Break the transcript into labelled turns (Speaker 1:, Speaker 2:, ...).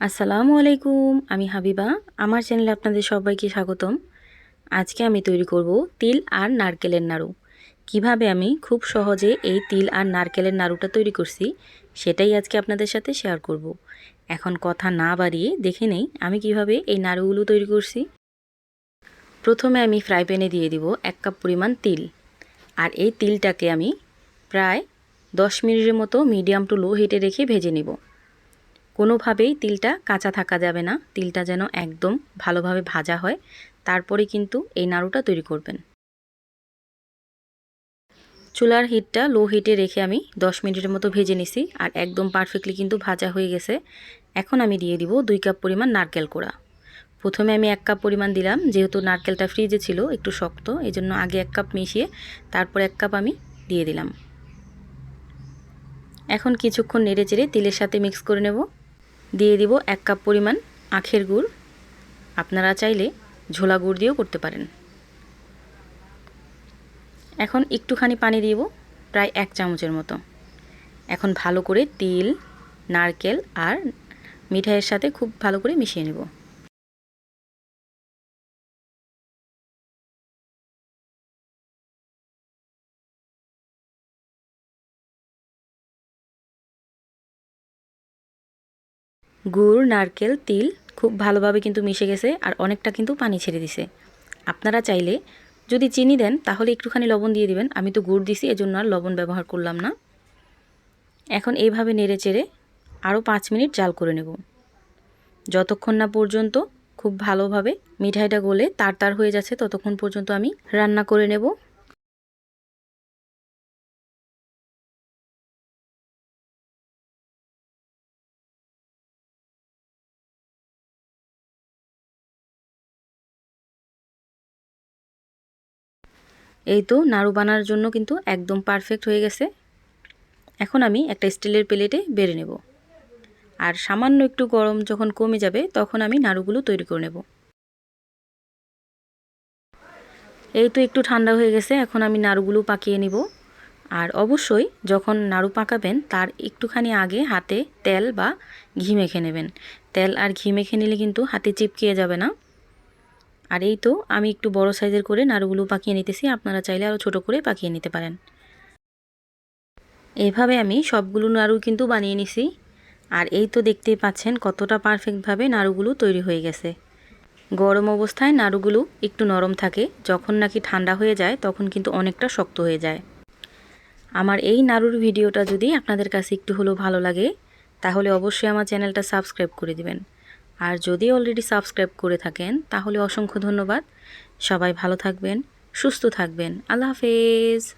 Speaker 1: আসসালামু আলাইকুম, আমি হাবিবা। আমার চ্যানেলে আপনাদের সবাইকে স্বাগতম। আজকে আমি তৈরি করব তিল আর নারকেলের নাড়ু। কীভাবে আমি খুব সহজে এই তিল আর নারকেলের নাড়ুটা তৈরি করছি, সেটাই আজকে আপনাদের সাথে শেয়ার করব। এখন কথা না বাড়িয়ে দেখে নেই আমি কীভাবে এই নাড়ুগুলো তৈরি করছি। প্রথমে আমি ফ্রাই প্যানে দিয়ে দিব এক কাপ পরিমাণ তিল। আর এই তিলটাকে আমি প্রায় দশ মিনিটের মতো মিডিয়াম টু লো হিটে রেখে ভেজে নেব। কোনোভাবেই তিলটা কাঁচা থাকা যাবে না। তিলটা যেন একদম ভালোভাবে ভাজা হয়। তারপরে কিন্তু এই নাড়ুটা তৈরি করবেন। চুলার হিটটা লো হিটে রেখে আমি 10 মিনিটের মতো ভেজে নিছি আর একদম পারফেক্টলি কিন্তু ভাজা হয়ে গেছে। এখন আমি দিয়ে দিব দুই কাপ পরিমাণ নারকেল কোড়া। প্রথমে আমি এক কাপ পরিমাণ দিলাম, যেহেতু নারকেলটা ফ্রিজে ছিল, একটু শক্ত এই জন্য আগে এক কাপ মিশিয়ে তারপর এক কাপ আমি দিয়ে দিলাম। এখন কিছুক্ষণ নেড়ে চেড়ে তিলের সাথে মিক্স করে নেব। দিয়ে দিব এক কাপ পরিমাণ আখের গুড়। আপনারা চাইলে ঝোলা গুড় দিয়েও করতে পারেন। এখন একটুখানি পানি দিব, প্রায় এক চামচের মতো। এখন ভালো করে তিল, নারকেল আর মিঠাইয়ের সাথে খুব ভালো করে মিশিয়ে নেব। গুড়, নারকেল, তিল খুব ভালোভাবে কিন্তু মিশে গেছে আর অনেকটা কিন্তু পানি ছেড়ে দিছে। আপনারা চাইলে যদি চিনি দেন তাহলে একটুখানি লবণ দিয়ে দিবেন। আমি তো গুড় দিছি, এজন্য আর লবণ ব্যবহার করলাম না। এখন এইভাবে নেড়ে চেড়ে আরও পাঁচ মিনিট জাল করে নেব। যতক্ষণ না পর্যন্ত খুব ভালোভাবে মিঠাইটা গলে তার তার হয়ে যাচ্ছে, ততক্ষণ পর্যন্ত আমি রান্না করে নেব। এই তো নাড়ু বানার জন্য কিন্তু একদম পারফেক্ট হয়ে গেছে। এখন আমি একটা স্টিলের প্লেটে বেড়ে নেব। আর সামান্য একটু গরম যখন কমে যাবে, তখন আমি নাড়ুগুলো তৈরি করে নেব। এই তো একটু ঠান্ডা হয়ে গেছে, এখন আমি নাড়ুগুলো পাকিয়ে নিব। আর অবশ্যই যখন নাড়ু পাকাবেন, তার একটুখানি আগে হাতে তেল বা ঘি মেখে নেবেন। তেল আর ঘি মেখে নিলে কিন্তু হাতে চিপকিয়ে যাবে না। আর এই তো, আমি একটু বড় সাইজের করে নাড়ুগুলো পাকিয়ে নিতেছি, আপনারা চাইলে আরও ছোট করে পাকিয়ে নিতে পারেন। এভাবে আমি সবগুলো নাড়ু কিন্তু বানিয়ে নিছি। আর এই তো দেখতেই পাচ্ছেন কতটা পারফেক্টভাবে নাড়ুগুলো তৈরি হয়ে গেছে। গরম অবস্থায় নাড়ুগুলো একটু নরম থাকে, যখন নাকি ঠান্ডা হয়ে যায়, তখন কিন্তু অনেকটা শক্ত হয়ে যায়। আমার এই নাড়ুর ভিডিওটা যদি আপনাদের কাছে একটু হলেও ভালো লাগে, তাহলে অবশ্যই আমার চ্যানেলটা সাবস্ক্রাইব করে দিবেন। আর যদি অলরেডি সাবস্ক্রাইব করে থাকেন, তাহলে অসংখ্য ধন্যবাদ। সবাই ভালো থাকবেন, সুস্থ থাকবেন। আল্লাহ হাফেজ।